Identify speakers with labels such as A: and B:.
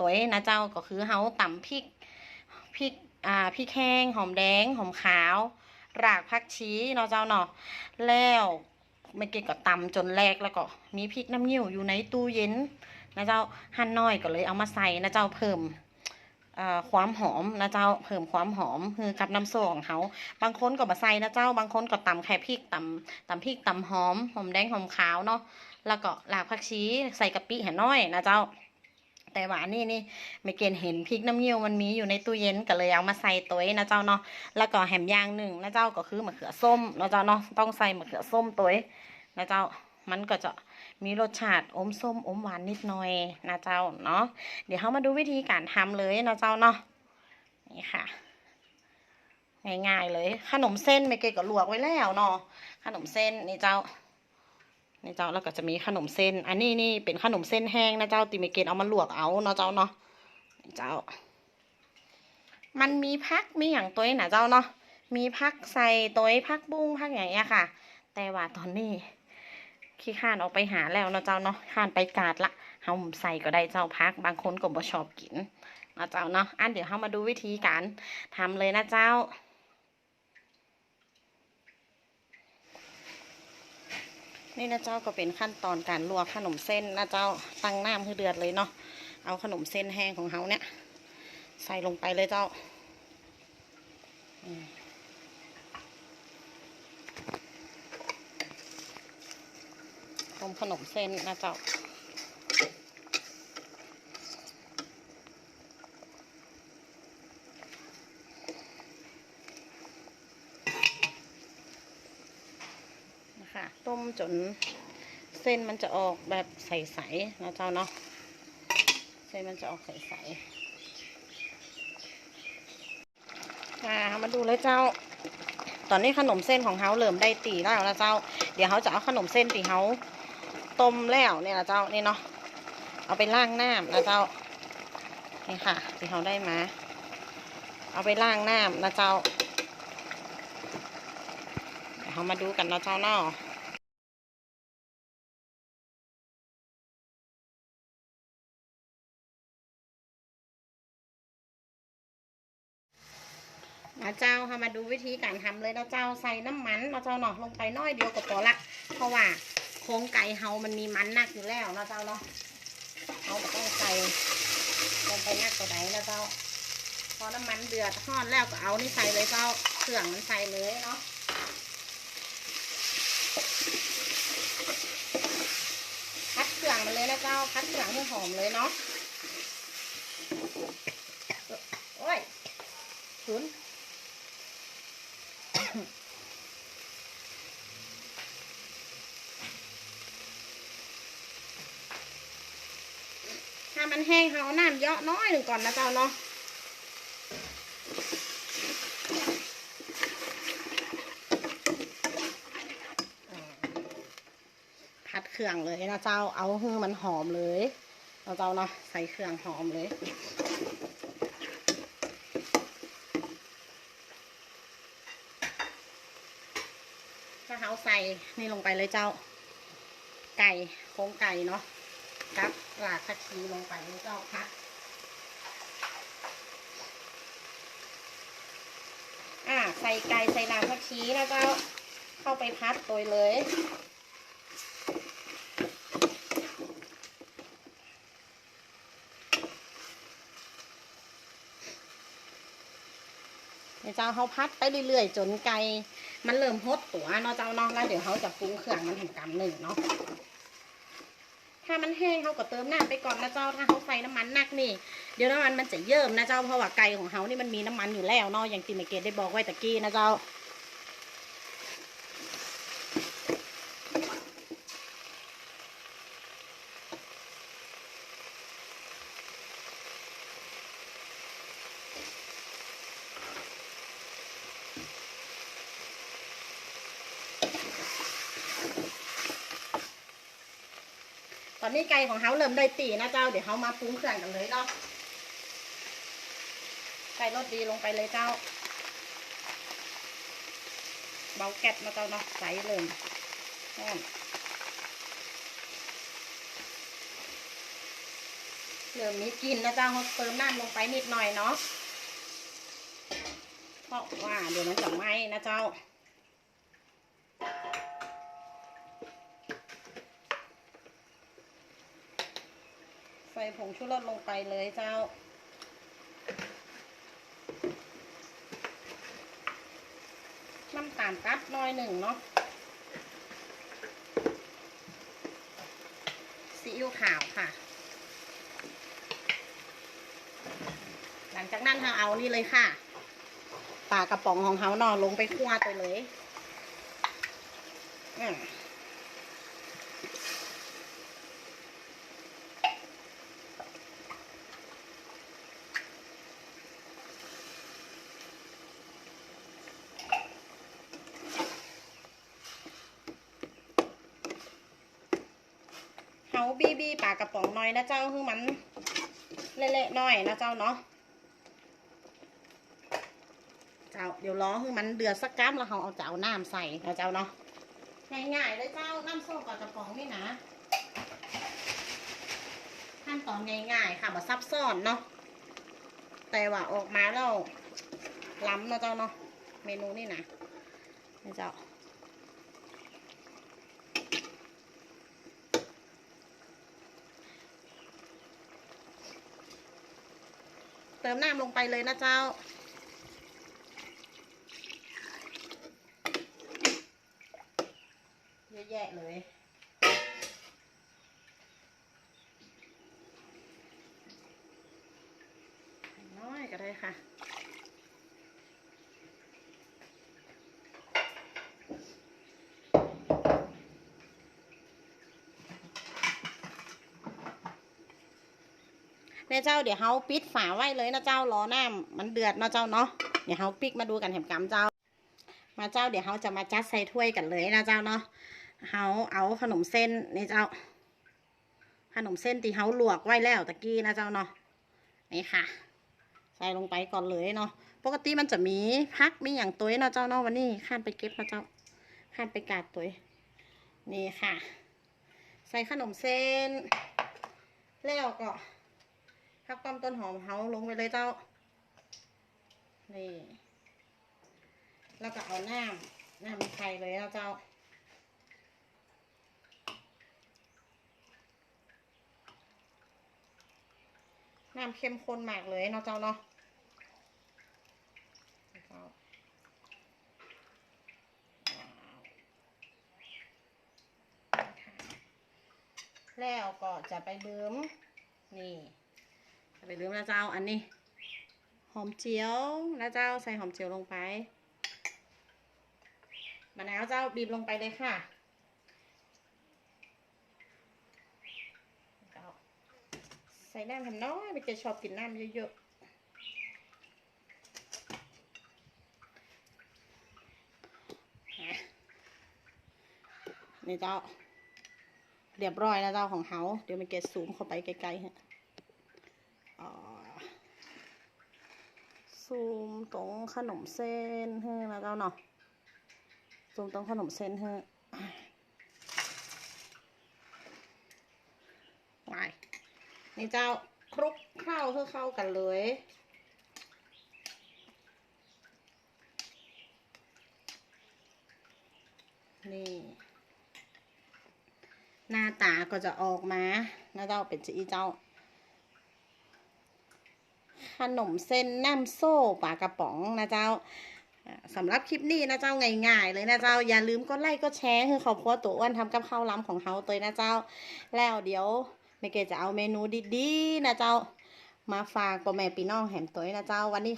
A: ตัวเองนะเจ้าก็คือเฮาตำพริกพริกอ่าพริกแห้งหอมแดงหอมขาว รากผักชีเนาะเจ้าเนาะแล้วไม่เก็ก็ตำจนแรกแล้วก็มีพริกน้ำเงี้วอยู่ในตู้เย็นนะเจ้าหั่นน้อยก็เลยเอามาใส่นะเจ้าเพิ่มความหอมนะเจ้าเพิ่มความหอมคือกับน้ำโซ่ของเขาบางคนก็มาใส่นะเจ้า บางคนก็ตำแค่พริกตำตำพริกตำหอมหอมแดงหอมขาวเนาะแล้วก็รากผักชีใส่กะปิแห่น้อยนะเจ้า แต่ว่านี่นี่ไม่เกณฑ์เห็นพริกน้ำเงี้ยวมันมีอยู่ในตู้เย็นก็เลยเอามาใส่ตัวนะเจ้าเนาะแล้วก็แหมย่างหนึ่งนะเจ้าก็คือมะเขือส้มนะเจ้าเนาะต้องใส่มะเขือส้มตัวนะเจ้ามันก็จะมีรสชาติอมส้มอมหวานนิดหน่อยนะเจ้าเนาะเดี๋ยวเขามาดูวิธีการทำเลยนะเจ้าเนาะนี่ค่ะ ง่ายๆเลย ขนมเส้นไม่เกณฑ์ก็ลวกไว้แล้วเนาะขนมเส้นนี่เจ้า นี่เจ้าแล้วก็จะมีขนมเส้น อันนี้นี่เป็นขนมเส้นแห้งนะเจ้าติเมเกตเอามาลวกเอาเนาะเจ้าเนาะนี่เจ้า มันมีพักมีอย่างตัวนะเจ้าเนาะมีพักใส่ตัวพักบุ้งพักอย่างเงี้ยค่ะ แต่ว่าตอนนี้ขี้ข้านออกไปหาแล้วเนาะเจ้าเนาะข้านไปกาดละเฮาใส่ก็ได้เจ้าพักบางคนก็บ่ชอบกินเนาะเจ้าเนาะอันเดี๋ยวเฮามาดูวิธีการทำเลยนะเจ้า นี่นะเจ้าก็เป็นขั้นตอนการลวกขนมเส้นนะเจ้าตั้งน้ำให้เดือดเลยเนาะเอาขนมเส้นแห้งของเขาเนี่ยใส่ลงไปเลยเจ้าต้มขนมเส้นนะเจ้านะคะ ต้มจนเส้นมันจะออกแบบใสๆนะเจ้าเนาะเส้นมันจะออกใสๆอ่ามาดูเลยเจ้า ตอนนี้ขนมเส้นของเฮาเริ่มได้ตีแล้วนะเจ้า เดี๋ยวเขาจะเอาขนมเส้นที่เฮาต้มแล้วเนี่ยนะเจ้านี่เนาะเอาไปล้างน้ำนะเจ้านี่ค่ะที่เขาได้มา เอาไปล้างน้ำนะเจ้าเดี๋ยวเขามาดูกันนะเจ้าเนาะ นะเจ้าค่ะมาดูวิธีการทำเลยนะเจ้าใส่น้ำมันนะเจ้าเนาะลงไปน้อยเดียวก็พอละ เพราะว่าโครงไก่เฮามันมีมันนักอยู่แล้วนะเจ้าเนาะเอาต้องใส่ลงไปนักตัวไหนนะเจ้า พอน้ำมันเดือดทอดแล้วก็เอานี่ใส่เลยเจ้าเครื่องมันใส่เลยเนาะพัดเครื่องมันเลยนะเจ้าพัดเครื่องให้หอมเลยเนาะโอ้ยชุน ถ้ามันแห้งเขาเอาน้ำเยอะน้อยหนึ่งก่อนนะเจ้าเนาะอ่าพัดเครื่องเลยนะเจ้าเอาให้มันหอมเลยนะเจ้าเนาะใส่เครื่องหอมเลยถ้าเขาใส่นี่ลงไปเลยเจ้า ไก่โครงไก่เนาะ กับหลากผักชีลงไปแล้วก็พักอ่าใส่ไก่ใส่หลากผักชีแล้วก็เข้าไปพัดโดยเลยเดี๋ยวเจ้าเขาพัดไปเรื่อยๆ จนไก่มันเริ่มหดตัวเนาะเจ้าเนาะแล้วเดี๋ยวเขาจะปรุงเครื่องมันถึงกำหนึ่งเนาะ ถ้ามันแห้งเขาก็เติมน้ำไปก่อนนะเจ้าถ้าเขาใส่น้ำมันหนักนี่ เดี๋ยวน้ำมันมันจะเยิ่มนะเจ้าเพราะว่าไก่ของเขานี่มันมีน้ำมันอยู่แล้วเนาะอย่างที่เมเกดได้บอกไว้ตะกี้นะเจ้า อนนี้ไก่ของเขาเริ่มได้ตีนะเจ้า เดี๋ยวเขามาปรุงเครื่องกันเลยเนาะใส่รสดีลงไปเลยเจ้า เบาแก๊สนะเจ้าเนาะใส่เลยห้อนเริ่มมีกลินนะเจ้าเขาเติมน้ำลงไปนิดหน่อยเนาะเพราะว่าเดี๋ยวมันจะไหม้นะเจ้า ส่ผงชูรสลงไปเลยเจ้า น้ำตาลกัดน้อยหนึ่งเนาะซีอิ๊วขาวค่ะ หลังจากนั้นเราเอานี่เลยค่ะปลากระป๋องของเขานอลงไปคั่วไปเลย อืม เขาบีบีปากกระป๋องน้อยนะเจ้าคือมันเละๆหน่อยนะเจ้าเนาะเจ้าเดี๋ยวรอให้มันเดือดสักกั๊มแล้วเราเอาเจ้าน้ำใส่นะเจ้าเนาะง่ายๆเลยเจ้าน้ำส้มกับกระป๋องนี่นะขั้นตอนง่ายๆค่ะแบบซับซ้อนเนาะแต่ว่าออกมาแล้วล้ำนะเจ้าเนาะเมนูนี่นะนะเจ้า ติมน้ำลงไปเลยนะเจ้า เยอะแยะเลย น้อยก็ได้ค่ะ เนี่ยเจ้าเดี๋ยวเฮาปิดฝาไว้เลยนะเจ้ารอน้ำมันเดือดนาะเจ้าเนาะเดี๋ยวเฮาปิกมาดูกันแหมกำเจ้า มาเจ้าเดี๋ยวเฮาจะมาจัดใส่ถ้วยกันเลยนะเจ้าเนาะเฮาเอาขนมเส้นนี่เจ้า ขนมเส้นที่เฮาลวกไว้แล้วตะกี้นะเจ้าเนาะนี่ค่ะ ใส่ลงไปก่อนเลยเนาะปกติมันจะมีพักมีอย่างตัวนาะเจ้าเนาะวันนี้ข้ามไปเก็บนะเจ้าข้ามไปกาดตัวนี่ค่ะ ใส่ขนมเส้น แล้วก็ พักป้อมต้นหอมเฮาลงไปเลยเจ้า นี่ แล้วก็เอาน้ำน้ำไข่เลยนะเจ้าน้ำเข้มข้นมากเลยเนาะเจ้าเนาะแล้วก็จะไปลืมนี่ ไปลืมนะเจ้าอันนี้ หอมเจียวนะเจ้าใส่หอมเจียวลงไปมะนาวเจ้าบีบลงไปเลยค่ะใส่น้ำทำน้อยไม่จะชอบกินน้ำเยอะๆนะนี่เจ้าเรียบร้อยแล้วเจ้าของเขาเดี๋ยวมันเกซูมเข้าไปไกลๆฮะอ่า ซูมตรงขนมเส้นเฮ้นะเจ้าเนาะซูมตรงขนมเส้นเฮ้วายนี่เจ้าคลุกเข้าเพื่อเข้ากันเลยนี่ หน้าตาก็จะออกมานะเจ้าเป็นสีเจ้า นมเส้นน้ำโซ่ปลากระป๋องนะเจ้าสำหรับคลิปนี้นะเจ้าง่ายๆเลยนะเจ้าอย่าลืมกดไลค์กดแชร์คือขอบคุณตัวอ้วนทำกับข้าวล้ำของเฮาตัวนะเจ้า แล้วเดี๋ยวเมเกจะเอาเมนูดีๆนะเจ้า มาฝากพ่อแม่พี่น้องแหมตัวนะเจ้าวันนี้